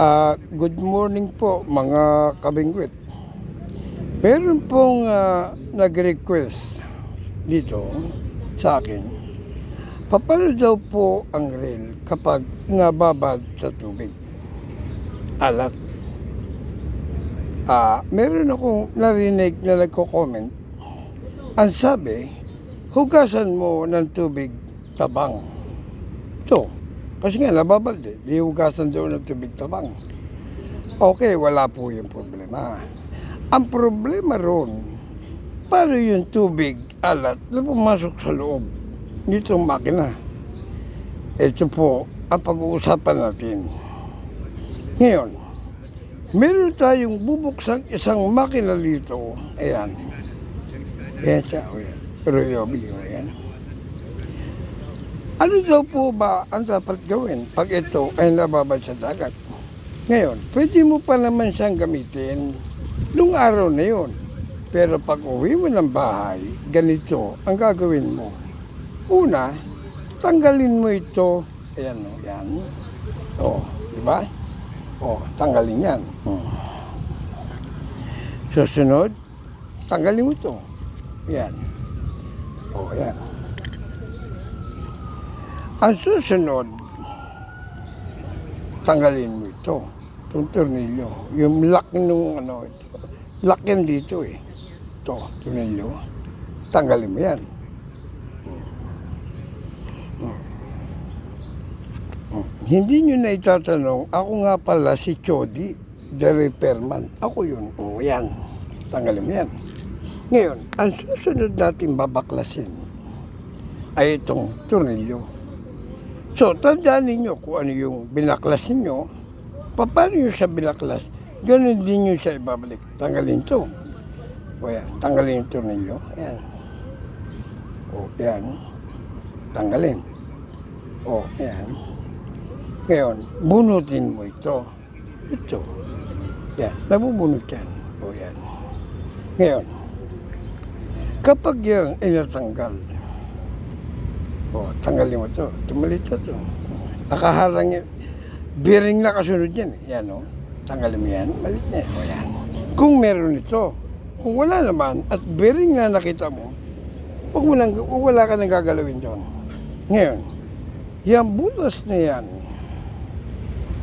Ah, good morning po mga kabingwit. Meron pong ah, nag-request dito sa akin. Paano daw po ang rail kapag nababad sa tubig? Alat. Ah, meron akong narinig na nagko-comment. Ang sabi, hugasan mo ng tubig tabang. Ito, kasi nga nababal din. Di hugasan daw ng tubig tabang. Okay, wala po yung problema. Ang problema ron, paano yung tubig alat na pumasok sa loob nitong makina? Ito po ang pag-uusapan natin. Ngayon, meron tayong bubuksang isang makina dito. Ayan. Ayan siya. Ayan. Ryobi. Ayan. Ano daw po ba ang dapat gawin pag ito ay nababad sa dagat? Ngayon, pwede mo pa naman siyang gamitin nung araw na yun. Pero pag uwi mo ng bahay, ganito ang gagawin mo. Una, tanggalin mo ito. Ayan o, yan. O, di ba? O, tanggalin yan. O. Susunod, tanggalin mo ito. Yan. O, yan. Ang susunod, tanggalin mo ito. Itong tornilyo. Yung lock nung ano, ito. Lock yan dito eh. Ito, tornilyo. Tanggalin mo yan. Hindi nyo na itatanong, ako nga pala si Chody, the repairman. Ako yun. O yan. Tanggalin mo yan. Ngayon, ang susunod natin babaklasin ay itong tornilyo. So, tandaan ninyo kung ano yung binaklas ninyo. Paano yung sa binaklas? Ganun din yung sa ibabalik. Tanggalin to. O yan, tanggalin yung tornilyo. Yan. O, yan. Tanggalin. O, yan. Ngayon, bunutin mo ito. Ito. Yan, nabubunot yan. O, yan. Ngayon, kapag yan inatanggal, o, tanggalin mo to. Tumalit to. Nakaharang yan. Bearing na kasunod yan. Yan, o. Tanggalin mo yan. Malit na yan. O, yan. Kung meron ito. Kung wala naman, at bearing na nakita mo, huwag mo nang, wala ka nang gagalawin doon. Ngayon, yung butas na yan,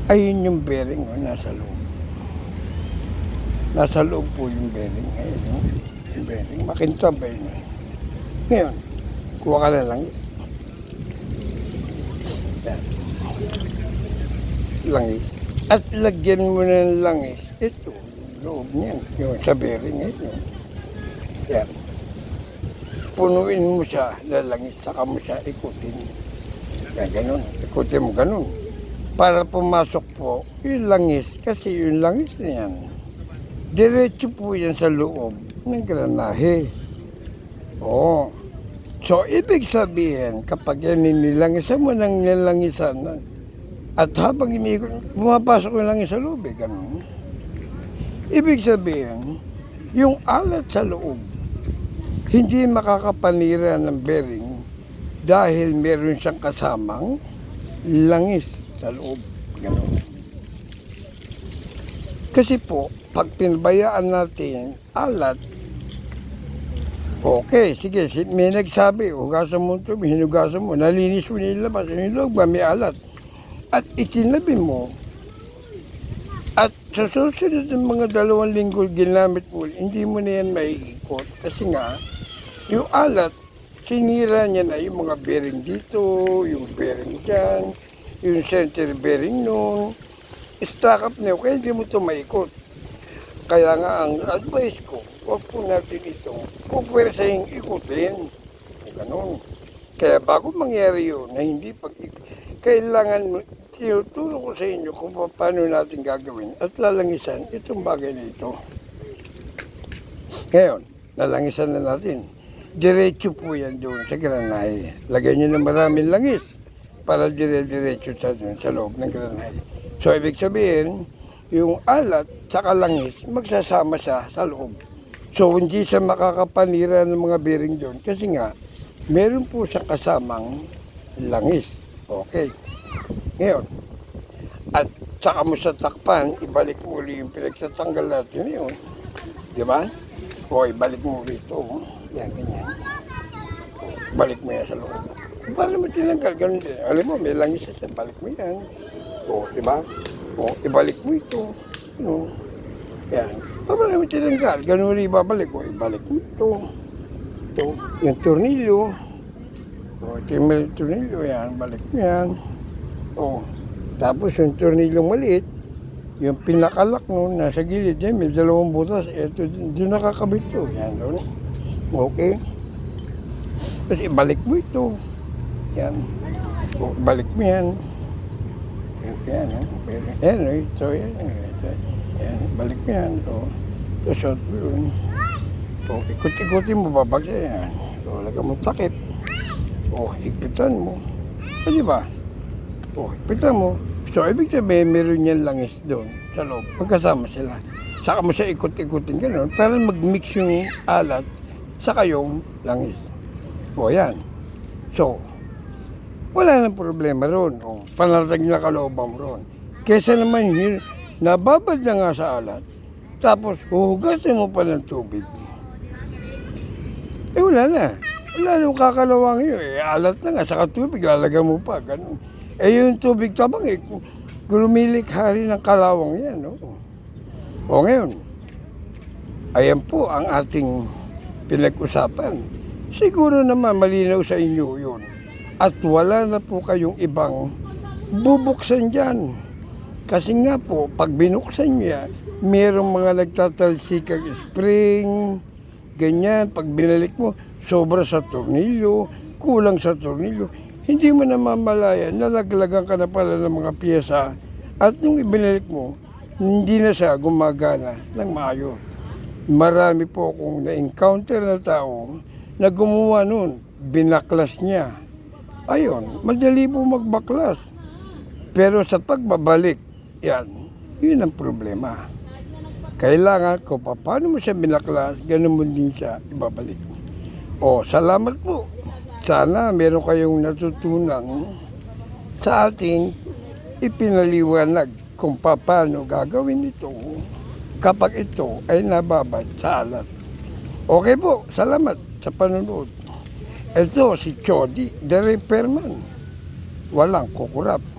ay yun yung bearing o, nasa loob. Nasa loob po yung bearing. Ngayon, o. yung bearing. Makintab ba yun? eh. Ngayon, kuha ka na lang. Langis. At lagyan mo ng langis. Ito, loob niyan. Yung sa bearing ito. Yan. Punuin mo siya ng langis, saka mo siya ikutin. Yan, ganun. Ikutin mo ganun. Para pumasok po yung langis. Kasi yung langis na yan, diretso po yan sa loob ng granahe. Oo. So, ibig sabihin, kapag yan nilangisan mo ng nilangisan, at habang iniikot, pumapasok yung langis sa eh, ganun. Ibig sabihin, yung alat sa loob, hindi makakapanira ng bearing dahil meron siyang kasamang langis sa loob. Ganun. Kasi po, pag pinabayaan natin alat, okay, sige, si- may nagsabi, hugasan mo ito, hinugasan mo, nalinis mo nilabas, loob ba may alat. At itinabi mo, at sa susunod ng mga dalawang linggo ginamit mo, hindi mo na yan maiikot. Kasi nga, yung alat, sinira niya na yung mga bearing dito, yung bearing dyan, yung center bearing nun. Stack up na yun, kaya hindi mo ito maikot. Kaya nga ang advice ko, huwag po natin ito, pupwersahin ikutin. Ganon. Kaya bago mangyari yun, na hindi pag kailangan mo, tinuturo ko sa inyo kung pa- paano natin gagawin at lalangisan itong bagay na ito. Ngayon, lalangisan na natin. Diretso po yan doon sa granay. Lagyan nyo ng maraming langis para dire-diretso sa, doon, sa loob ng granay. So, ibig sabihin, yung alat sa langis magsasama siya sa loob. So, hindi siya makakapanira ng mga bearing doon kasi nga, meron po siyang kasamang langis. Okay. Ngayon, at Saka mo sa takpan, ibalik mo uli yung pinagtatanggal natin yun. Di ba? O, ibalik mo ulit ito. Yan, ganyan. Balik mo yan sa loob. Paano mo tinanggal? Ganun din. Alam mo, may langis sa balik mo yan. O, di ba? O, ibalik mo ito. Ano? Yan. Paano mo tinanggal? Ganun rin ibabalik. O, ibalik mo ito. Ito. Yung tornilyo. O, ito yung tornilyo. Yan. Balik mo yan. O, tapos yung tornilyong maliit, yung pinakalak no, nasa gilid yan, may dalawang butas. Ito, doon nakakabit to. Yan doon. Okay. Tapos ibalik mo ito. Yan. O, ibalik mo yan. Yan? Pwede. Yan, oh, ito, yan. Ito, Yan, balik mo yan. Ito. Ito, short mo yun. O, ikot-ikutin mo, babagsa yan. O, lagyan mo takip. O, higpitan mo. O, di ba? O, higpitan mo. So, ibig sabihin, meron yan langis doon sa loob. Magkasama sila. Saka mo siya ikot-ikutin gano'n para mag-mix yung alat sa kayong langis. O, yan. So, wala nang problema ron. O, panatag na kalooban ron. Kesa naman yun, nababad na nga sa alat, tapos huhugasin mo pa ng tubig. Eh wala na. Wala nang kakalawang yun. Eh, alat na nga, saka tubig, lalagyan mo pa. Ganun. Eh yung tubig tabang eh, kung lumilikha rin ng kalawang yan. No? O ngayon, ayan po ang ating pinag-usapan. Siguro naman malinaw sa inyo yun. At wala na po kayong ibang bubuksan dyan. Kasi nga po, pag binuksan niya, merong mga nagtatalsikag spring, ganyan. Pag binalik mo, sobra sa tornilyo, kulang sa tornilyo. Hindi mo na mamalayan, nalaglagan ka na pala ng mga piyesa. At nung ibinalik mo, hindi na siya gumagana ng maayos. Marami po akong na-encounter na tao na gumawa nun, binaklas niya. Ayun, madali po magbaklas. Pero sa pagbabalik, yan, yun ang problema. Kailangan ko pa, paano mo siya binaklas, ganun mo din siya ibabalik. O, salamat po. Sana meron kayong natutunan sa ating ipinaliwanag kung paano gagawin ito kapag ito ay nababad sa alat. Okay po, salamat sa panonood. Ito si Chody, the repairman. Walang kukurap.